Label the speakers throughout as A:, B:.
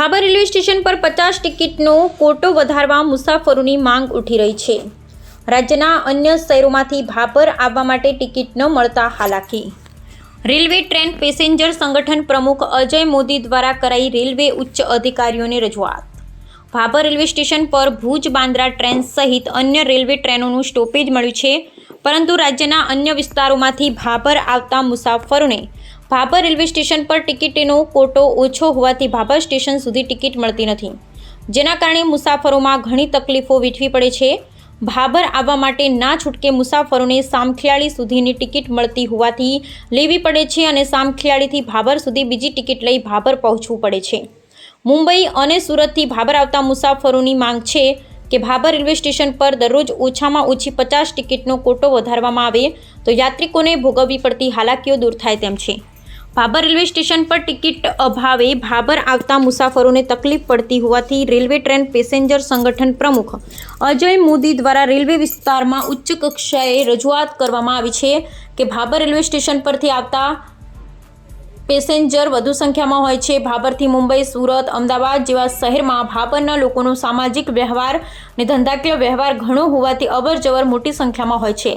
A: Bhabhar railway station પર પચાસ ટિકિટનો કોટો વધારવા મુસાફરોની માંગ ઉઠી રહી છે. રાજ્યના અન્ય શહેરોમાંથી ભાભર આવવા માટે ટિકિટ ન મળતા હાલાકી. રેલવે ટ્રેન પેસેન્જર સંગઠન પ્રમુખ અજય મોદી દ્વારા કરાઈ રેલવે ઉચ્ચ અધિકારીઓને રજૂઆત. ભાભર રેલવે સ્ટેશન પર ભુજ બાંદ્રા ટ્રેન સહિત અન્ય રેલવે ટ્રેનોનું સ્ટોપેજ મળ્યું છે, પરંતુ રાજ્યના અન્ય વિસ્તારોમાંથી ભાભર આવતા મુસાફરોને ભાભર રેલવે સ્ટેશન પર ટિકિટનો કોટો ઓછો હોવાથી ભાભર સ્ટેશન સુધી ટિકિટ મળતી નથી. જેના કારણે મુસાફરોમાં ઘણી તકલીફો વેઠવી પડે છે. ભાભર આવવા માટે ના છૂટકે મુસાફરોને સામખિયાળી સુધીની ટિકિટ મળતી હોવાથી લેવી પડે છે અને સામખિયાળીથી ભાભર સુધી બીજી ટિકિટ લઈ ભાભર પહોંચવું પડે છે. મુંબઈ અને સુરતથી ભાભર આવતા મુસાફરોની માંગ છે કે ભાભર રેલવે સ્ટેશન પર દરરોજ ઓછામાં ઓછી પચાસ ટિકિટનો કોટો વધારવામાં આવે તો યાત્રિકોને ભોગવવી પડતી હાલાકીઓ દૂર થાય તેમ છે. ભાભર રેલવે સ્ટેશન પર ટિકિટ અભાવે ભાભર આવતા મુસાફરોને તકલીફ પડતી હોવાથી રેલવે ટ્રેન પેસેન્જર સંગઠન પ્રમુખ અજય મોદી દ્વારા રેલવે વિસ્તારમાં ઉચ્ચ કક્ષાએ રજૂઆત કરવામાં આવી છે કે ભાભર રેલવે સ્ટેશન પરથી આવતા પેસેન્જર વધુ સંખ્યામાં હોય છે. ભાભરથી મુંબઈ, સુરત, અમદાવાદ જેવા શહેરમાં ભાભરના લોકોનો સામાજિક વ્યવહાર અને ધંધાકીય વ્યવહાર ઘણો હોવાથી અવર જવર મોટી સંખ્યામાં હોય છે.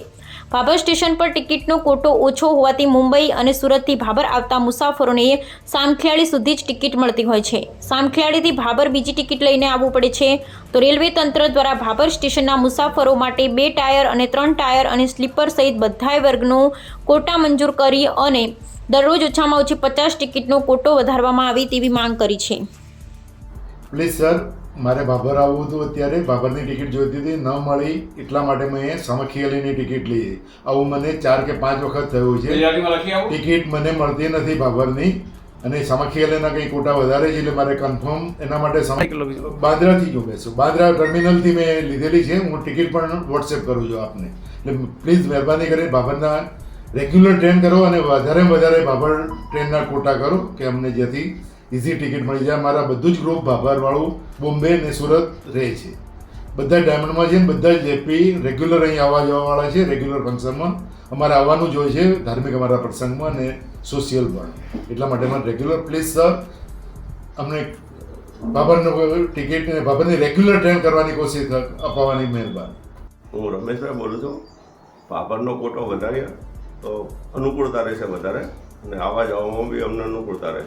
A: ભાભર સ્ટેશન પર ટિકિટનો કોટો ઓછો હોવાથી મુંબઈ અને સુરતથી ભાભર આવતા મુસાફરોને સામખિયાળી સુધી જ ટિકિટ મળતી હોય છે. સામખિયાળીથી ભાભર બીજી ટિકિટ લઈને આવવું પડે છે. તો રેલવે તંત્ર દ્વારા ભાભર સ્ટેશનના મુસાફરો માટે બે ટાયર અને ત્રણ ટાયર અને સ્લીપર સહિત બધાય વર્ગનો કોટા મંજૂર કરી અને દરરોજ ઓછામાં ઓછી પચાસ ટિકિટનો કોટો વધારવામાં આવે તેવી માંગ કરી છે.
B: પ્લીઝ સર મારે ભાભર આવવું હતું અત્યારે. ભાભરની ટિકિટ જોઈતી હતી. ન મળી એટલા માટે મેં સમખિયાલીની ટિકિટ લીધી. આવું મને ચાર કે પાંચ વખત થયું છે. ટિકિટ મને મળતી નથી ભાભરની અને સમખિયાલીના કંઈ કોટા વધારે છે એટલે મારે કન્ફર્મ એના માટે બાંદ્રાથી જો બેસું. બાંદ્રા ટર્મિનલથી મેં લીધેલી છે. હું ટિકિટ પણ વોટ્સએપ કરું છું આપને. એટલે પ્લીઝ મહેરબાની કરીને ભાભરના રેગ્યુલર ટ્રેન કરો અને વધારે વધારે ભાભર ટ્રેનના કોટા કરો કે અમને જેથી ઇઝી ટિકિટ મળી જાય. મારા બધું જ ગ્રુપ ભાભારવાળું બોમ્બે ને સુરત રહે છે. બધા ડાયમંડમાં છે ને બધા જ જેપી રેગ્યુલર અહીં આવવા જવાવાળા છે રેગ્યુલર ફંક્શનમાં અમારે આવવાનું જ હોય છે ધાર્મિક અમારા પ્રસંગમાં અને સોશિયલ પણ. એટલા માટે અમારે રેગ્યુલર પ્લીઝ સર અમને બાબરનો ટિકિટ ને બાબરની રેગ્યુલર ટ્રેન કરવાની કોશિશ અપાવવાની મહેરબાની.
C: હું રમેશભાઈ બોલું છું. બાબરનો કોટો વધારીએ તો અનુકૂળતા રહેશે વધારે. અને આવવા જવામાં બી અમને અનુકૂળતા રહે.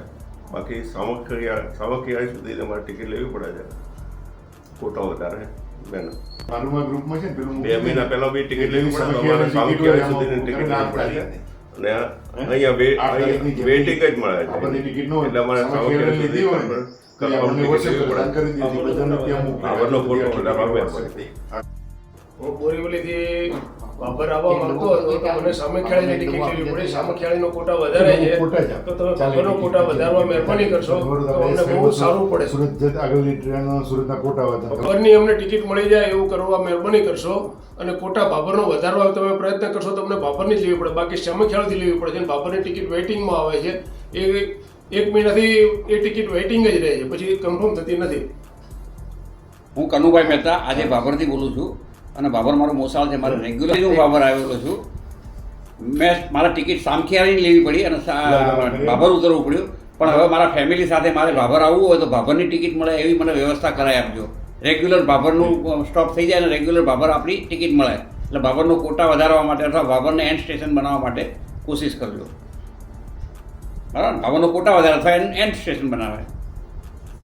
C: બાકી સામખિયા સામખિયા સુધી તમારે ટિકિટ લેવી પડે છે. કોટો વધારે બેન.
B: મારું ગ્રુપમાં છે પેલું
C: બે મહિના પહેલા બી ટિકિટ લેવી પડે તમારે સામખિયા સુધીની ટિકિટ લેવી પડે. છે અને અહીંયા વેટિંગ જ મળે છે.
B: આપણને ટિકિટ ન
C: એટલે અમારે
B: સામખિયાળી
C: સામખિયાળી
B: લીધી હોય. ને, તો
C: confirm
B: આપણને
C: ટિકિટ
B: WhatsApp
C: લેવી
B: પર
C: પડે.
D: હું બોરીવલીથી બાબર આવવા માંગતો હતો તો મને સામે ખેળીની ટિકિટ લેવી પડી સામે ખેળીનો કોટા વધારે છે. તો તમે બાબરનો કોટા વધારવા મહેરબાની કરશો. તો અમને બહુ સારું પડે.
B: સુરત જતા આગળની ટ્રેન સુરતના કોટા હતા
D: બાબરની અમને ટિકિટ મળી જાય એવું કરવા મહેરબાની કરશો. અને કોટા બાબરનો વધારવા તમે પ્રયત્ન કરશો તો અમને બાબરની જ લેવી પડે. બાકી સામે ખેળથી લેવી પડે છે. બાબરની ટિકિટ વેઇટિંગમાં આવે છે. એ એક મહિનાથી એ ટિકિટ વેઇટિંગ જ રહે છે. પછી કન્ફર્મ થતી નથી.
E: હું કનુભાઈ મહેતા આજે બાબરથી બોલું છું. અને ભાભર મારો મોસાળ છે મારે રેગ્યુલર હું બાબર આવેલો છું. મેં મારા ટિકિટ સામખિયારીની લેવી પડી અને બાબર ઉતરવું પડ્યું. પણ હવે મારા ફેમિલી સાથે મારે ભાભર આવવું હોય તો ભાભરની ટિકિટ મળે એવી મને વ્યવસ્થા કરાવી આપજો. રેગ્યુલર ભાભરનું સ્ટોપ થઈ જાય અને રેગ્યુલર ભાભર આપણી ટિકિટ મળે. એટલે ભાભરનો કોટા વધારવા માટે અથવા ભાભરને એન્ડ સ્ટેશન બનાવવા માટે કોશિશ કરજો. બરાબર? ભાભરનો કોટા વધારે અથવા એન્ડ સ્ટેશન બનાવે.